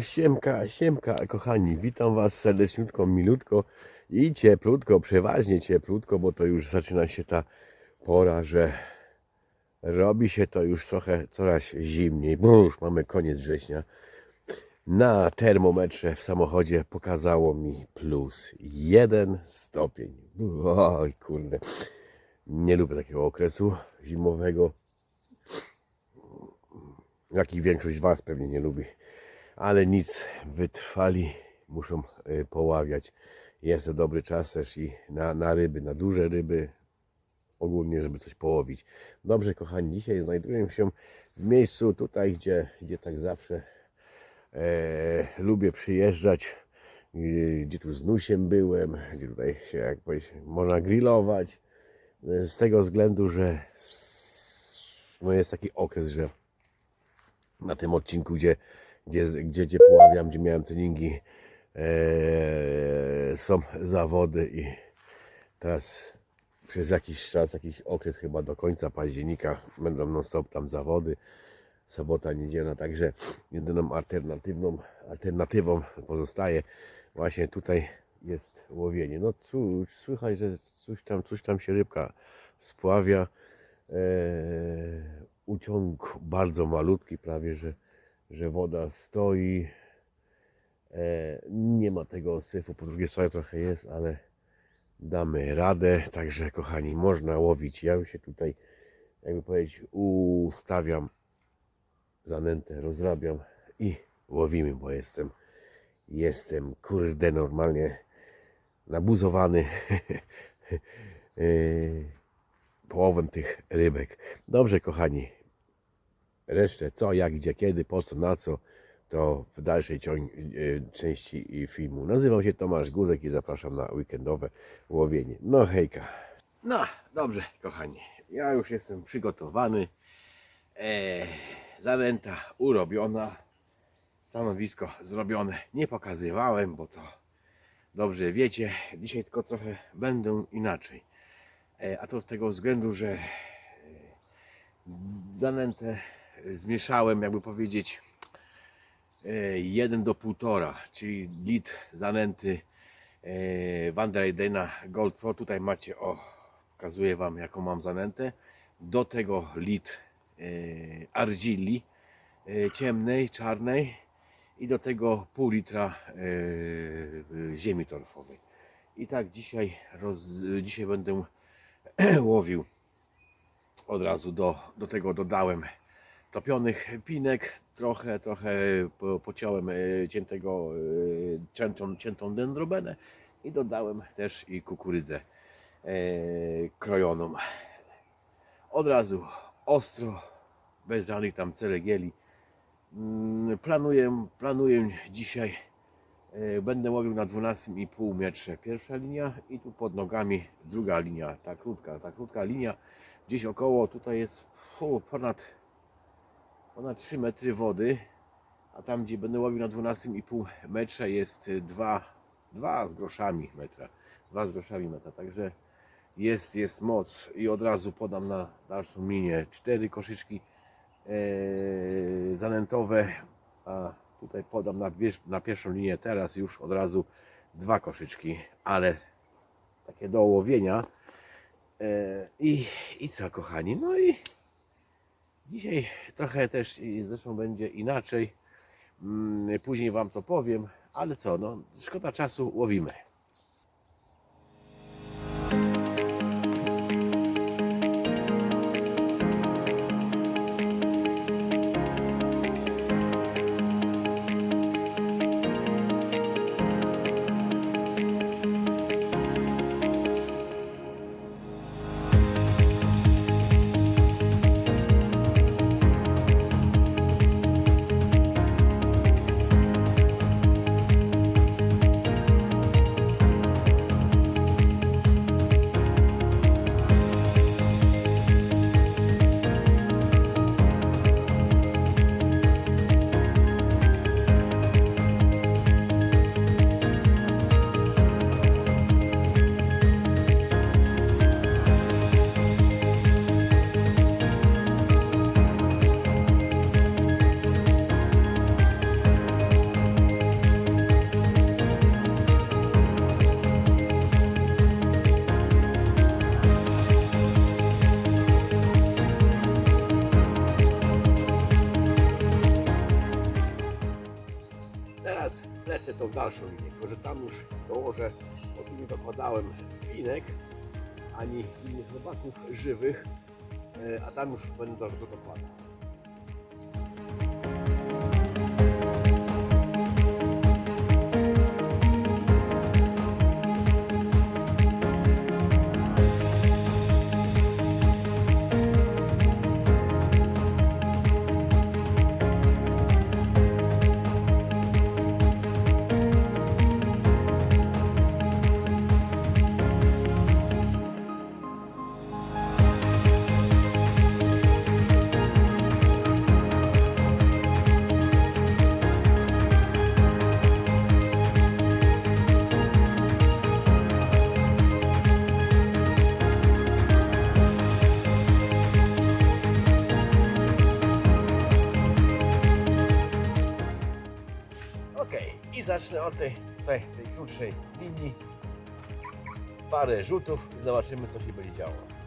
Siemka, siemka, kochani, witam Was serdeczniutko, milutko i cieplutko, przeważnie cieplutko, bo to już zaczyna się ta pora, że robi się to już trochę coraz zimniej, bo już mamy koniec września. Na termometrze w samochodzie pokazało mi plus jeden stopień. Oj, kurde, nie lubię takiego okresu zimowego, jaki większość z Was pewnie nie lubi ale nic, wytrwali, muszą y, poławiać. Jest to dobry czas też i na, na ryby, na duże ryby, ogólnie, żeby coś połowić. Dobrze, kochani, dzisiaj znajduję się w miejscu tutaj, gdzie, gdzie tak zawsze e, lubię przyjeżdżać, gdzie, gdzie tu z Nusiem byłem, gdzie tutaj się, jak powiedzieć, można grillować. E, Z tego względu, że no jest taki okres, że na tym odcinku, gdzie, gdzie, gdzie, gdzie poławiam, gdzie miałem treningi, e, są zawody i teraz przez jakiś czas, jakiś okres chyba do końca października będą non stop tam zawody, sobota, niedziela, także jedyną alternatywną, alternatywą pozostaje właśnie tutaj jest łowienie. No cóż, słychać, że coś tam, coś tam się rybka spławia. E, uciąg bardzo malutki, prawie że, że woda stoi. E, nie ma tego syfu, po drugiej stronie trochę jest, ale damy radę. Także kochani, można łowić. Ja już się tutaj, jakby powiedzieć, ustawiam zanętę, rozrabiam i łowimy, bo jestem, jestem kurde normalnie nabuzowany e, połowem tych rybek. Dobrze, kochani. Resztę co, jak, gdzie, kiedy, po co, na co, to w dalszej e, części filmu. Nazywam się Tomasz Guzek i zapraszam na weekendowe łowienie. No hejka. No, dobrze, kochani. Ja już jestem przygotowany. E, zanęta urobiona. Stanowisko zrobione. Nie pokazywałem, bo to dobrze wiecie. Dzisiaj tylko trochę będę inaczej. E, A to z tego względu, że e, zanętę zmieszałem, jakby powiedzieć, e, 1 do 1,5, czyli litr zanęty e, Van der Gold Pro. Tutaj macie, o, pokazuję Wam jaką mam zanętę. Do tego litr e, argilli e, ciemnej, czarnej i do tego pół litra e, ziemi torfowej. I tak dzisiaj, roz, dzisiaj będę łowił. Od razu do, do tego dodałem topionych pinek, trochę, trochę po- pociąłem e, ciętego, e, ciętą, ciętą dendrobenę i dodałem też i kukurydzę e, krojoną. Od razu ostro, bez żadnych tam celegieli. Mm, Planuję, planuję dzisiaj Będę łowił na 12,5 metrze pierwsza linia i tu pod nogami druga linia, ta krótka, ta krótka linia gdzieś około, tutaj jest ponad, ponad 3 metry wody, a tam gdzie będę łowił na 12,5 metrze jest 2, 2 z groszami metra, 2 z groszami metra, także jest, jest moc i od razu podam na dalszą linię. 4 koszyczki e, zanętowe, a tutaj podam na, na pierwszą linię teraz już od razu dwa koszyczki, ale takie do ołowienia. E, I, I co kochani, no i dzisiaj trochę też zresztą będzie inaczej. Mm, Później Wam to powiem, ale co, no szkoda czasu, łowimy. Dalszą linię, tylko że tam już dołożę, bo tu nie dokładałem linek, ani innych robaków żywych, e, a tam już będę dokładał. Ok, i zacznę od tej, tutaj, tej krótszej linii. Parę rzutów i zobaczymy co się będzie działo.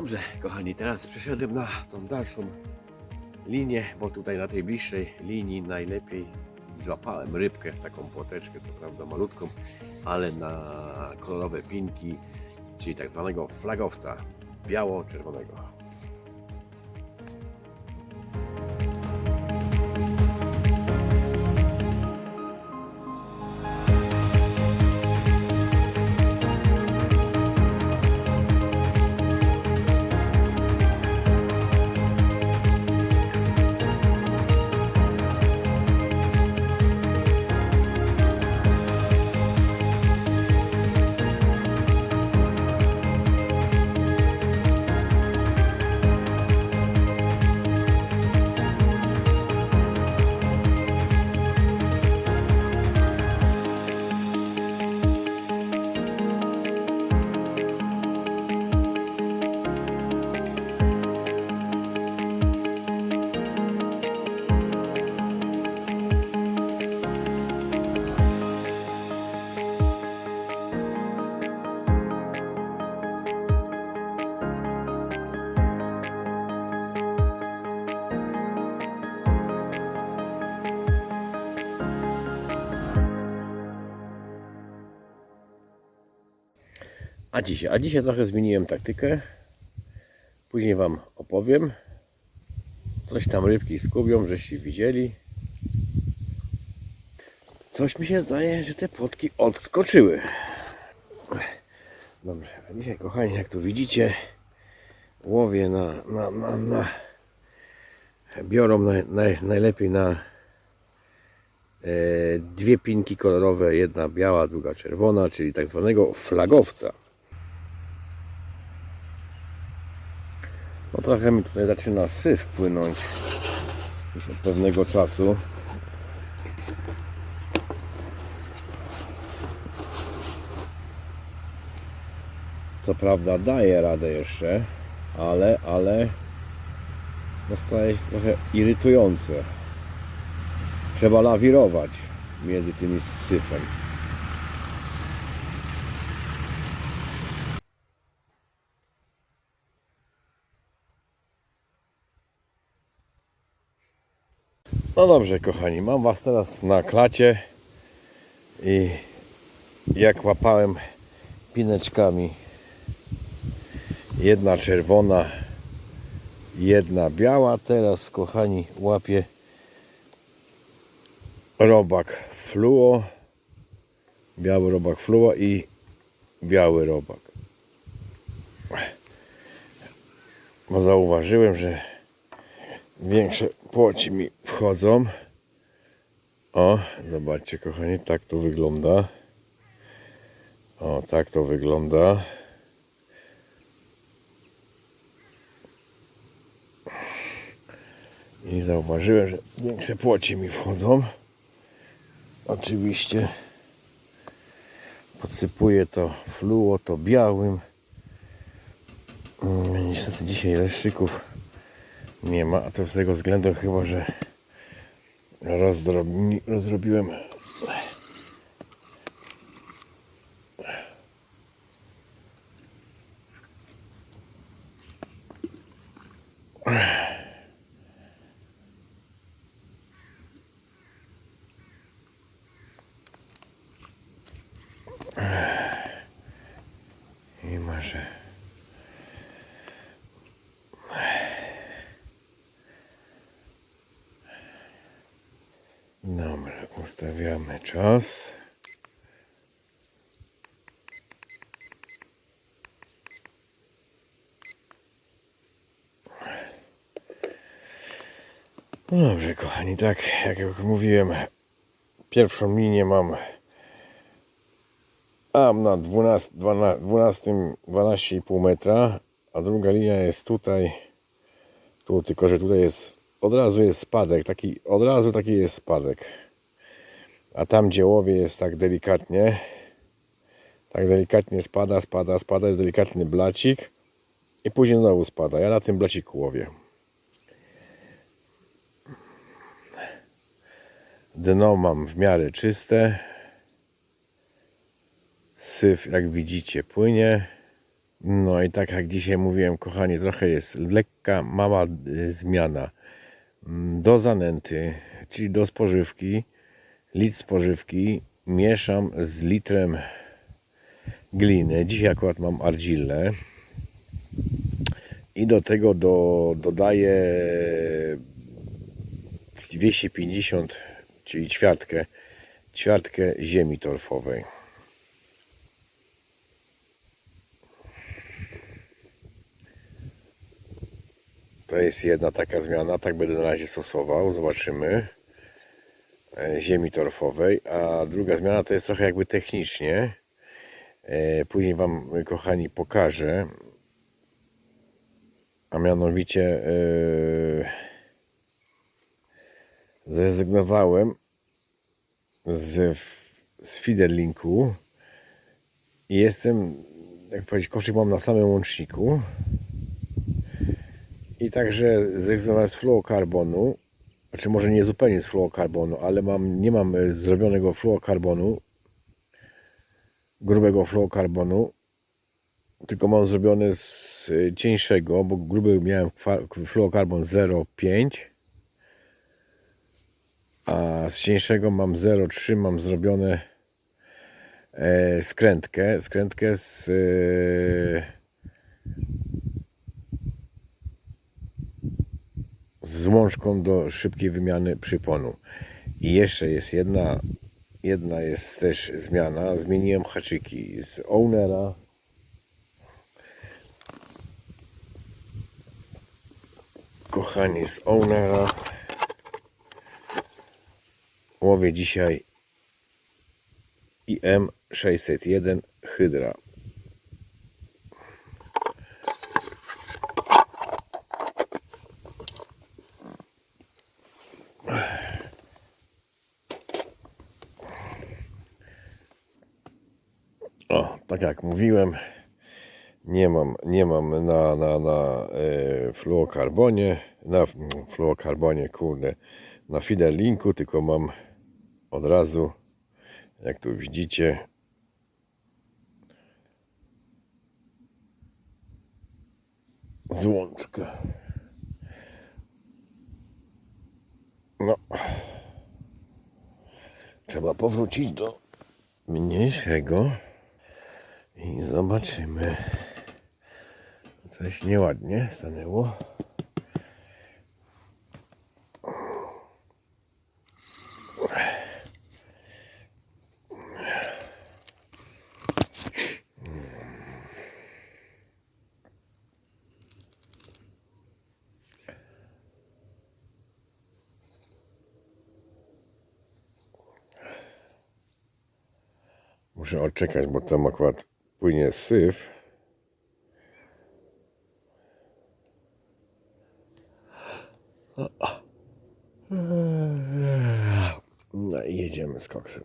Dobrze, kochani, teraz przeszedłem na tą dalszą linię, bo tutaj na tej bliższej linii najlepiej złapałem rybkę, taką płoteczkę, co prawda malutką, ale na kolorowe pinki, czyli tak zwanego flagowca biało-czerwonego. A dzisiaj, a dzisiaj trochę zmieniłem taktykę. Później Wam opowiem. Coś tam rybki skubią, żeście widzieli. Coś mi się zdaje, że te płotki odskoczyły. Dobrze, a dzisiaj kochani, jak tu widzicie, łowię na, na, na, na biorą naj, naj, najlepiej na e, dwie pinki kolorowe, jedna biała, druga czerwona, czyli tak zwanego flagowca. No trochę mi tutaj zaczyna syf płynąć już od pewnego czasu. Co prawda daje radę jeszcze, ale, ale no staje się trochę irytujące. Trzeba lawirować między tymi syfem. No dobrze, kochani, mam Was teraz na klacie i jak łapałem pineczkami, jedna czerwona, jedna biała, teraz, kochani, łapię robak fluo, biały robak fluo i biały robak. Bo zauważyłem, że większe płoci mi wchodzą. O, zobaczcie kochani, tak to wygląda. O, tak to wygląda. I zauważyłem, że większe płoci mi wchodzą. Oczywiście podsypuję to fluo, to białym. Niestety dzisiaj leszczyków nie ma, a to z tego względu chyba, że rozdrobi, rozrobiłem może Dobra, ustawiamy czas. No dobrze, kochani, tak jak już mówiłem, pierwszą linię mam mam na 12, 12, 12 12,5 metra, a druga linia jest tutaj, tu tylko, że tutaj jest od razu jest spadek, taki, od razu taki jest spadek. A tam gdzie łowie jest tak delikatnie, tak delikatnie spada, spada, spada, jest delikatny blacik i później znowu spada. Ja na tym blaciku łowię. Dno mam w miarę czyste. Syf, jak widzicie, płynie. No i tak jak dzisiaj mówiłem, kochani, trochę jest lekka, mała y, zmiana do zanęty, czyli do spożywki, litr spożywki mieszam z litrem gliny. Dzisiaj akurat mam argillę i do tego do, dodaję 250, czyli ćwiartkę, ćwiartkę ziemi torfowej. To jest jedna taka zmiana, tak będę na razie stosował, zobaczymy. E, Ziemi torfowej, a druga zmiana to jest trochę jakby technicznie. E, Później Wam, kochani, pokażę. A mianowicie e, zrezygnowałem z, z feederlinku i jestem, jak powiedzieć, koszyk mam na samym łączniku. I także zrezygnowałem z fluokarbonu. Znaczy może nie zupełnie z fluokarbonu, ale mam, nie mam e, zrobionego fluokarbonu, grubego fluokarbonu, tylko mam zrobione z e, cieńszego, bo gruby miałem fluokarbon 0,5, a z cieńszego mam 0,3, mam zrobione e, skrętkę, skrętkę z z łączką do szybkiej wymiany przyponu. I jeszcze jest jedna, jedna jest też zmiana. Zmieniłem haczyki z ownera. Kochani, z ownera łowię dzisiaj IM 601 Hydra. O, tak jak mówiłem, nie mam, nie mam na, na, na e, fluokarbonie, na fluokarbonie, kurde, na fidelinku, tylko mam od razu, jak tu widzicie, złączkę. No. Trzeba powrócić do mniejszego i zobaczymy. Coś nieładnie stanęło. Muszę odczekać, bo tam akurat płynie syf. No jedziemy z koksem.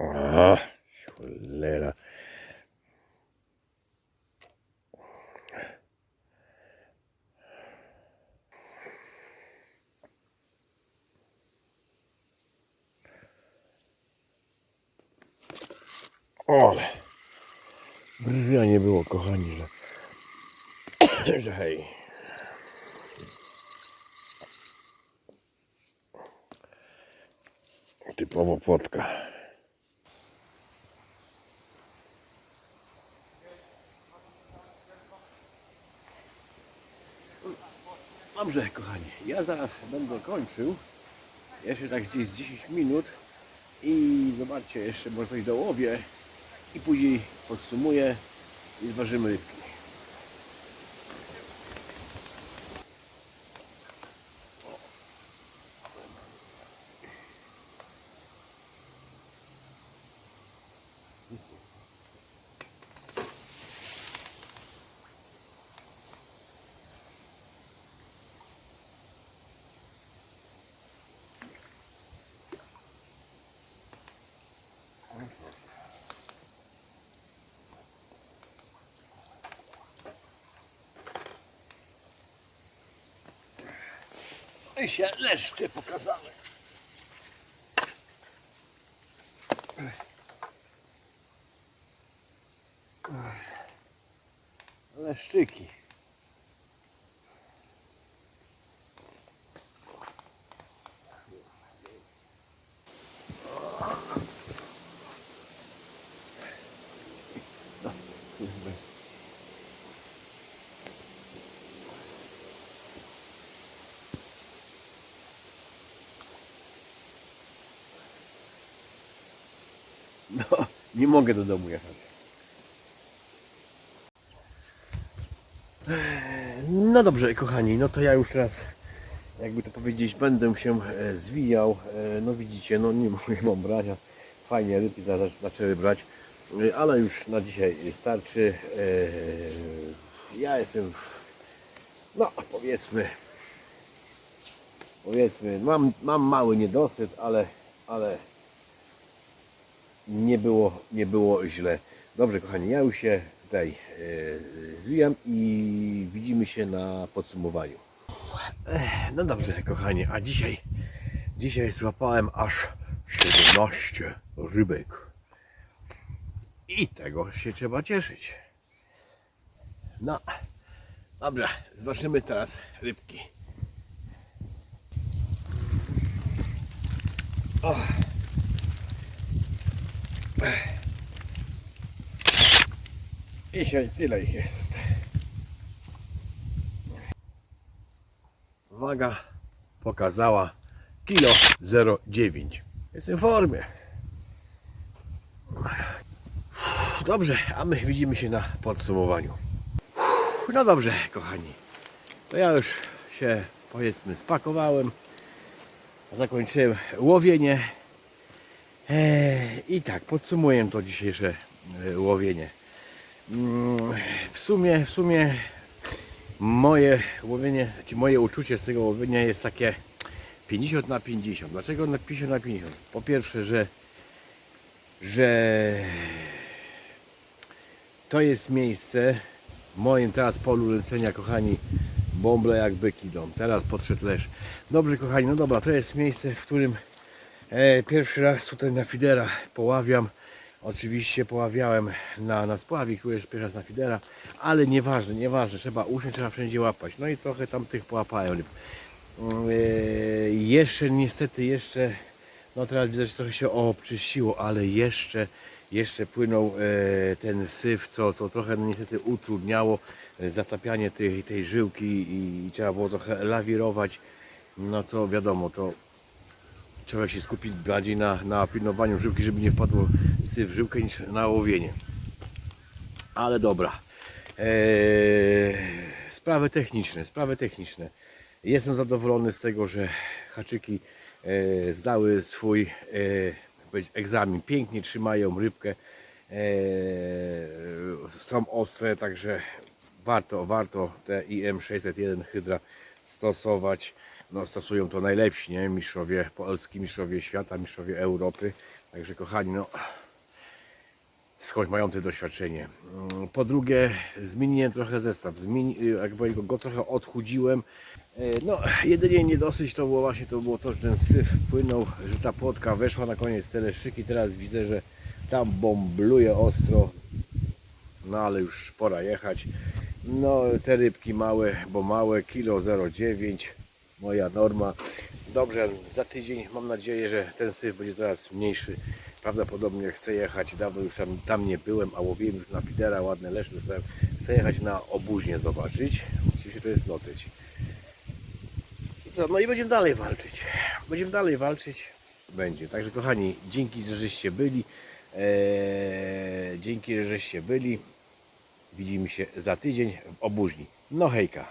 A, cholera. Ale brwia nie było, kochani, że, że hej. Typowo płotka. Dobrze, kochani, ja zaraz będę kończył. Jeszcze tak gdzieś z 10 minut i zobaczcie, jeszcze może coś dołowię i później podsumuję i zważymy rybki. I się leszcze pokazały. Leszczyki. No, nie mogę do domu jechać. No dobrze, kochani, no to ja już teraz, jakby to powiedzieć, będę się e, zwijał. E, No widzicie, no nie mogę mam brać, a fajnie zaraz zaczęły brać, E, ale już na dzisiaj starczy. Ja jestem, w, no powiedzmy, powiedzmy, mam, mam mały niedosyt, ale, ale nie było, nie było źle. Dobrze, kochani, ja już się tutaj e, zwijam i widzimy się na podsumowaniu. No dobrze, kochani, a dzisiaj, dzisiaj złapałem aż 17 rybek. I tego się trzeba cieszyć. No, dobrze, zobaczymy teraz rybki. O. Dzisiaj tyle ich jest. Waga pokazała kilo 0,9. Jestem w formie. Dobrze, a my widzimy się na podsumowaniu. No dobrze, kochani. To ja już się powiedzmy spakowałem. Zakończyłem łowienie. Eee, I tak, podsumuję to dzisiejsze e, łowienie. Mm, W sumie, w sumie moje łowienie, czy moje uczucie z tego łowienia jest takie 50 na 50. Dlaczego na 50 na 50? Po pierwsze, że że to jest miejsce w moim teraz polu lecenia, kochani, bąble jak byki idą. Teraz podszedł lesz. Dobrze, kochani, no dobra, to jest miejsce, w którym e, pierwszy raz tutaj na fidera poławiam. Oczywiście poławiałem na, na spławik, jest pierwszy raz na fidera, ale nieważne, nieważne, trzeba usiąść, trzeba wszędzie łapać. No i trochę tam tych połapałem. E, jeszcze niestety, jeszcze, no teraz widzę, że trochę się obczyściło, ale jeszcze, jeszcze płynął e, ten syf, co, co trochę no, niestety utrudniało zatapianie tej, tej żyłki i, i trzeba było trochę lawirować. No co wiadomo, to trzeba się skupić bardziej na, na pilnowaniu żyłki, żeby nie wpadło syf w żyłkę niż na łowienie. Ale dobra. Eee, sprawy techniczne, sprawy techniczne. Jestem zadowolony z tego, że haczyki e, zdały swój e, egzamin. Pięknie trzymają rybkę. E, są ostre, także warto, warto te IM601 Hydra stosować. No, stosują to najlepsi, nie? Mistrzowie Polski, mistrzowie świata, mistrzowie Europy. Także kochani, no skąd mają to doświadczenie. Mm, Po drugie, zmieniłem trochę zestaw. Zmieni, jak powiem, go trochę odchudziłem. E, No, jedynie niedosyć to było właśnie to było to, że ten syf płynął, że ta płotka weszła na koniec te leszczyki. Teraz widzę, że tam bombluje ostro. No ale już pora jechać. No te rybki małe, bo małe, kilo 0,9 moja norma. Dobrze, za tydzień mam nadzieję, że ten syf będzie coraz mniejszy. Prawdopodobnie chcę jechać, dawno już tam, tam nie byłem, a łowiłem już na fidera, ładne leszcze dostałem. Chcę jechać na obuźnie zobaczyć. Oczywiście to jest notyć. I co, no i będziemy dalej walczyć. Będziemy dalej walczyć. Będzie. Także kochani, dzięki, że żeście byli. Eee, dzięki, że żeście byli. Widzimy się za tydzień w obuźni. No hejka.